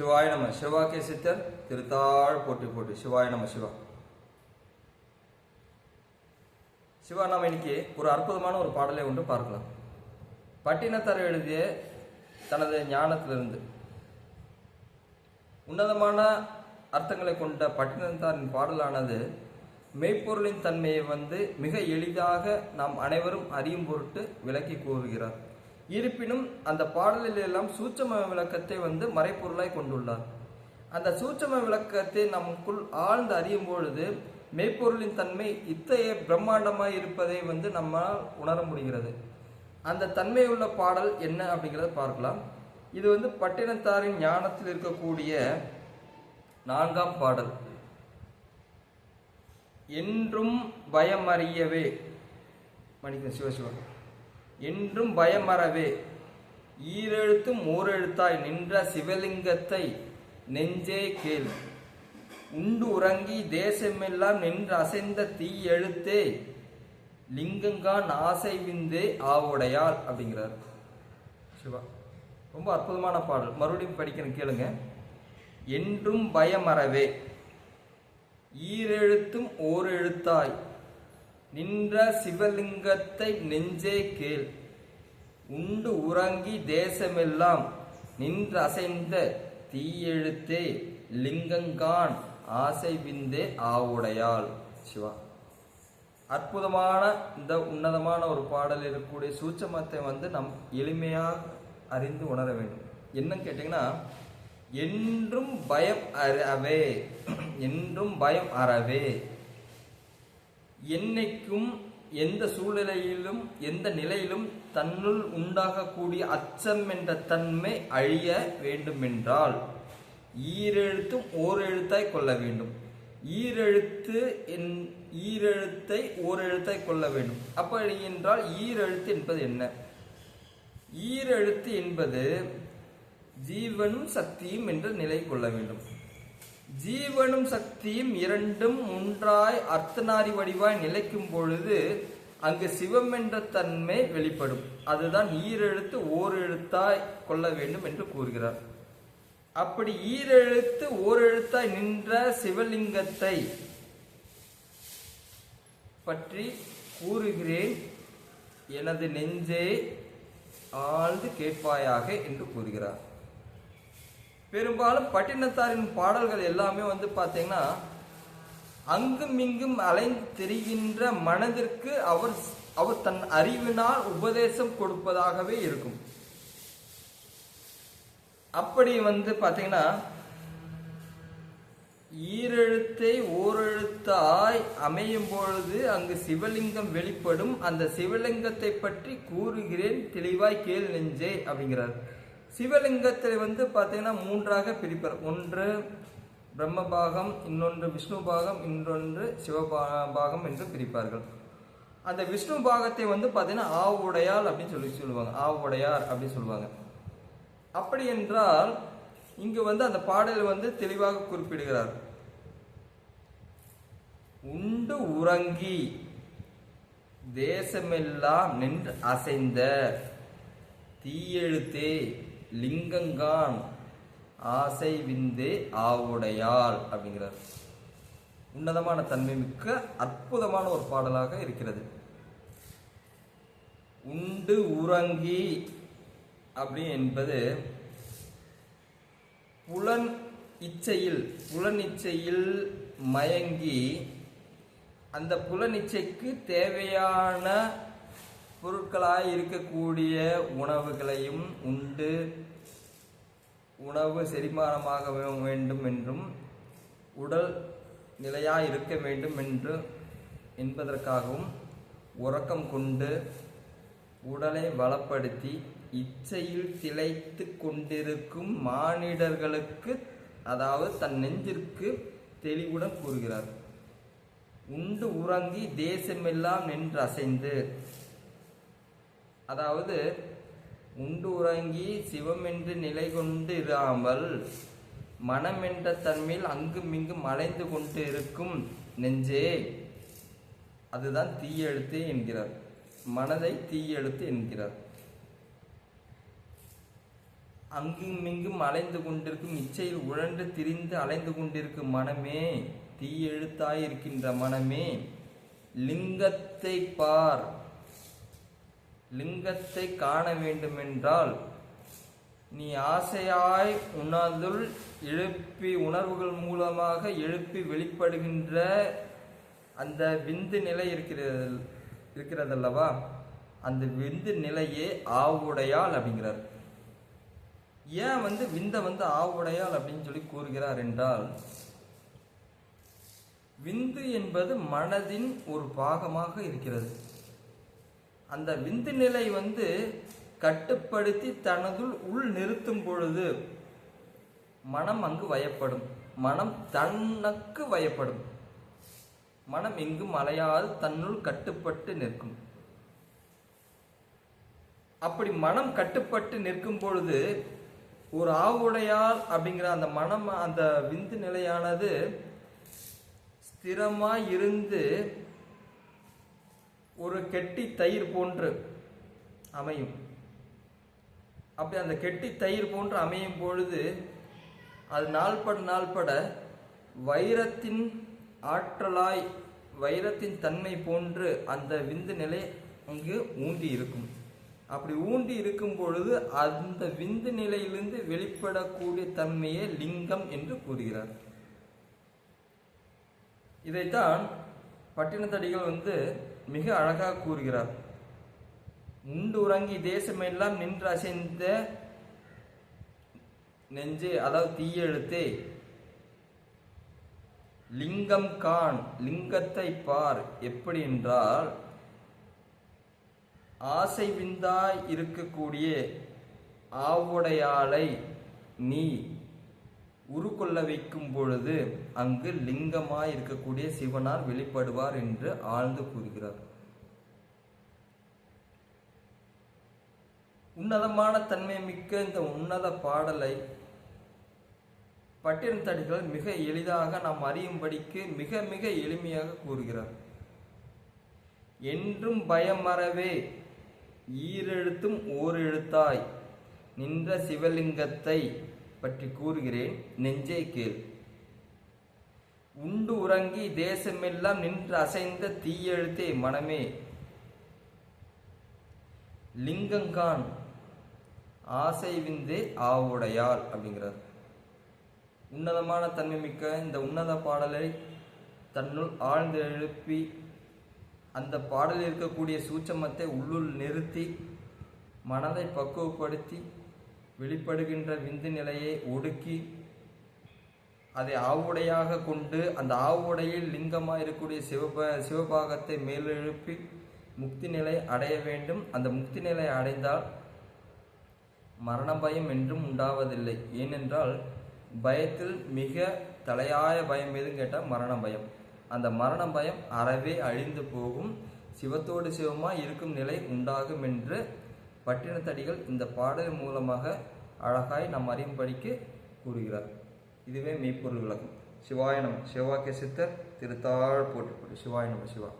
சிவாய நம சிவாக்கிய சித்தர் திருத்தாழ் போட்டி போட்டு சிவாய நம சிவா. சிவா நாம் இன்னைக்கு ஒரு அற்புதமான ஒரு பாடலை ஒன்று பார்க்கலாம். பட்டினத்தர் எழுதிய தனது ஞானத்திலிருந்து உன்னதமான அர்த்தங்களை கொண்ட பட்டினத்தாரின் பாடலானது மெய்ப்பொருளின் தன்மையை வந்து மிக எளிதாக நாம் அனைவரும் அறியும் பொருட்டு விளக்கி கூறுகிறார். இருப்பினும் அந்த பாடலில் எல்லாம் சூட்சம விளக்கத்தை வந்து மறைப்பொருளாய் கொண்டுள்ளார். அந்த சூட்சம விளக்கத்தை நமக்குள் ஆழ்ந்து அறியும் பொழுது மெய்ப்பொருளின் தன்மை இத்தகைய பிரம்மாண்டமாய் இருப்பதை வந்து நம்மால் உணர முடிகிறது. அந்த தன்மையுள்ள பாடல் என்ன அப்படிங்கிறத பார்க்கலாம். இது வந்து பட்டினத்தாரின் ஞானத்தில் இருக்கக்கூடிய நான்காம் பாடல். என்றும் பயமறியவே. மணிக்க சிவசிவன். என்றும் பயமறவே. ஈரெழுத்தும் ஓரெழுத்தாய் நின்ற சிவலிங்கத்தை நெஞ்சே கேள். உண்டு உறங்கி தேசமெல்லாம் நின்று அசைந்த தீ எழுத்தே லிங்கங்கான் ஆசை விந்தே ஆவுடையாள் அப்படிங்கிறார். சிவா ரொம்ப அற்புதமான பாடல். மறுபடியும் படிக்கணும் கேளுங்க. என்றும் பயமறவே. ஈரெழுத்தும் ஓர் எழுத்தாய் நின்ற சிவலிங்கத்தை நெஞ்சே கேள். உண்டு உறங்கி தேசமெல்லாம் நின்று அசைந்த தீயெழுத்தே லிங்கங்கான் ஆசை விந்தே ஆவுடையாள். சிவா. அற்புதமான இந்த உன்னதமான ஒரு பாடல் இருக்கக்கூடிய சூட்சமத்தை வந்து நம் எளிமையாக அறிந்து உணர வேண்டும். என்னன்னு கேட்டிங்கன்னா என்றும் பயம் அறவே என்றும் பயம் அறவே என்னைக்கும் எந்த சூழ்நிலையிலும் எந்த நிலையிலும் தன்னுள் உண்டாகக்கூடிய அச்சம் என்ற தன்மை அழிய வேண்டுமென்றால் ஈரெழுத்தும் ஓர் எழுத்தாய் கொள்ள வேண்டும். ஈரெழுத்து என் ஈரெழுத்தை ஓர் எழுத்தாய் கொள்ள வேண்டும். அப்படி என்றால் ஈரெழுத்து என்பது என்ன? ஈரெழுத்து என்பது ஜீவனும் சக்தியும் என்ற நிலை கொள்ள வேண்டும். ஜீவனும் சக்தியும் இரண்டும் ஒன்றாய் அர்த்தநாரி வடிவாய் நிலைக்கும் பொழுது அங்கு சிவம் என்ற தன்மை வெளிப்படும். அதுதான் ஈரெழுத்து ஓர் எழுத்தாய் கொள்ள வேண்டும் என்று கூறுகிறார். அப்படி ஈரெழுத்து ஓர் எழுத்தாய் நின்ற சிவலிங்கத்தை பற்றி கூறுகிறேன். எனது நெஞ்சே ஆழ்ந்து கேட்பாயாக என்று கூறுகிறார். பெரும்பாலும் பட்டினத்தாரின் பாடல்கள் எல்லாமே வந்து பார்த்தீங்கன்னா அங்கும் இங்கும் அலைந்து தெரிகின்ற மனதிற்கு அவர் அவர் தன் அறிவினால் உபதேசம் கொடுப்பதாகவே இருக்கும். அப்படி வந்து பார்த்தீங்கன்னா ஈரெழுத்தை ஓரெழுத்தாய் அமையும் பொழுது அங்கு சிவலிங்கம் வெளிப்படும். அந்த சிவலிங்கத்தை பற்றி கூறுகிறேன் தெளிவாய் கேள் நெஞ்சே அப்படிங்கிறார். சிவலிங்கத்தை வந்து பார்த்தீங்கன்னா மூன்றாக பிரிப்பார். ஒன்று பிரம்ம பாகம் இன்னொன்று விஷ்ணு பாகம் இன்னொன்று சிவபா பாகம் என்று பிரிப்பார்கள். அந்த விஷ்ணு பாகத்தை வந்து பார்த்தீங்கன்னா ஆவுடையால் அப்படின்னு சொல்லி சொல்லுவாங்க. ஆவுடையார் அப்படின்னு சொல்லுவாங்க. அப்படி என்றால் இங்கு வந்து அந்த பாடல் வந்து தெளிவாக குறிப்பிடுகிறார். உண்டு உறங்கி தேசமெல்லாம் நின்று அசைந்த தீயெழுத்தே லிங்கங்கான் ஆசை விந்தே ஆவுடையாள் அப்படிங்கிறார். உன்னதமான தன்மை மிக்க அற்புதமான ஒரு பாடலாக இருக்கிறது. உண்டு உறங்கி அப்படி என்பது புலன் இச்சையில் புலன் இச்சையில் மயங்கி அந்த புலன் இச்சைக்கு தேவையான பொருட்களாய் இருக்கக்கூடிய உணவுகளையும் உண்டு. உணவு செரிமானமாக வேண்டும் என்றும் உடல் நிலையாக இருக்க வேண்டும் என்று என்பதற்காகவும் உறக்கம் கொண்டு உடலை வளப்படுத்தி இச்சையில் திளைத்து கொண்டிருக்கும் மானிடர்களுக்கு அதாவது தன் நெஞ்சிற்கு தெளிவுடன் கூறுகிறார். உண்டு உறங்கி தேசமெல்லாம் நின்று அசைந்து அதாவது உண்டு உறங்கி சிவம் என்று நிலை கொண்டு இராமல் மனம் என்ற தன்மையில் அங்கும் இங்கும் அலைந்து கொண்டு இருக்கும் நெஞ்சே. அதுதான் தீயெழுத்து என்கிறார். மனதை தீயெழுத்து என்கிறார். அங்கும் இங்கும் அலைந்து கொண்டிருக்கும் இச்சையில் உழன்று திரிந்து அலைந்து கொண்டிருக்கும் மனமே தீயெழுத்தாயிருக்கின்ற மனமே லிங்கத்தை பார். லிங்கத்தை காண வேண்டுமென்றால் நீ ஆசையாய் உணர்ந்துள் எழுப்பி உணர்வுகள் மூலமாக எழுப்பி வெளிப்படுகின்ற அந்த விந்து நிலை இருக்கிறது இருக்கிறதல்லவா? அந்த விந்து நிலையே ஆவுடையாள் அப்படிங்கிறார். ஏன் வந்து விந்தை வந்து ஆவுடையாள் அப்படின்னு சொல்லி கூறுகிறார் என்றால் விந்து என்பது மனதின் ஒரு பாகமாக இருக்கிறது. அந்த விந்து நிலை வந்து கட்டுப்படுத்தி தனதுள் உள் நிறுத்தும் பொழுது மனம் அங்கு வயப்படும். மனம் தனக்கு வயப்படும். மனம் எங்கும் அலையாது தன்னுள் கட்டுப்பட்டு நிற்கும். அப்படி மனம் கட்டுப்பட்டு நிற்கும் பொழுது ஒரு ஆவுடையால் அப்படிங்கிற அந்த மனம் அந்த விந்து நிலையானது ஸ்திரமாய் இருந்து ஒரு கெட்டி தயிர் போன்று அமையும். அப்படி அந்த கெட்டி தயிர் போன்று அமையும் பொழுது அது நாள்பட நாள்பட வைரத்தின் ஆற்றலாய் வைரத்தின் தன்மை போன்று அந்த விந்து நிலை அங்கு ஊண்டி இருக்கும். அப்படி ஊண்டி இருக்கும் பொழுது அந்த விந்து நிலையிலிருந்து வெளிப்படக்கூடிய தன்மையே லிங்கம் என்று கூறுகிறார். இதைத்தான் பட்டினத்தடிகள் வந்து மிக அழகாக கூறுகிறார். உண்டு உறங்கி தேசமெல்லாம் நின்று அசைந்த நெஞ்சு அதாவது தீயெழுத்தே. லிங்கம் கான் லிங்கத்தை பார் எப்படி என்றால் ஆசை விந்தாய் இருக்கக்கூடிய ஆவுடையாளை நீ உருக்கொள்ள வைக்கும் பொழுது அங்கு லிங்கமாய் இருக்கக்கூடிய சிவனார் வெளிப்படுவார் என்று ஆழ்ந்து கூறுகிறார். உன்னதமான தன்மை மிக்க இந்த உன்னத பாடலை பட்டினத்தடிகள் மிக எளிதாக நாம் அறியும்படிக்கு மிக மிக எளிமையாக கூறுகிறார். என்றும் பயமறவே ஈரெழுத்தும் ஓர் எழுத்தாய் நின்ற சிவலிங்கத்தை பற்றி கூறுகிறேன். நெஞ்சை கேள். உண்டு உறங்கி தேசமெல்லாம் நின்று அசைந்த தீயெழுத்தே மனமே. லிங்கங்கான் ஆசை விந்து ஆவுடையாள் அப்படிங்கிறார். உன்னதமான தன்மை மிக்க இந்த உன்னத பாடலை தன்னுள் ஆழ்ந்து எழுப்பி அந்த பாடலில் இருக்கக்கூடிய சூட்சமத்தை உள்ளுள் நிறுத்தி மனதை பக்குவப்படுத்தி வெளிப்படுகின்ற விந்து நிலையை ஒடுக்கி அதை ஆவுடையாக கொண்டு அந்த ஆவுடையில் லிங்கமாக இருக்கக்கூடிய சிவப சிவபாகத்தை மேலெழுப்பி முக்தி நிலை அடைய வேண்டும். அந்த முக்தி நிலை அடைந்தால் மரண பயம் என்றும் உண்டாவதில்லை. ஏனென்றால் பயத்தில் மிக தலையாய பயம் எதுன்னு கேட்டால் மரண பயம் அந்த மரண பயம் அறவே அழிந்து போகும். சிவத்தோடு சிவமாக இருக்கும் நிலை உண்டாகும் என்று பட்டினத்தடிகள் இந்த பாடல் மூலமாக அழகாய் நம் அறியும்படிக்கு கூறுகிறார். இதுவே மெய்ப்பொருள் விளக்கம். சிவாயணம் சிவாக்கிய சித்தர் திருத்தாழ் போட்டு சிவாய சிவாயணம் சிவா.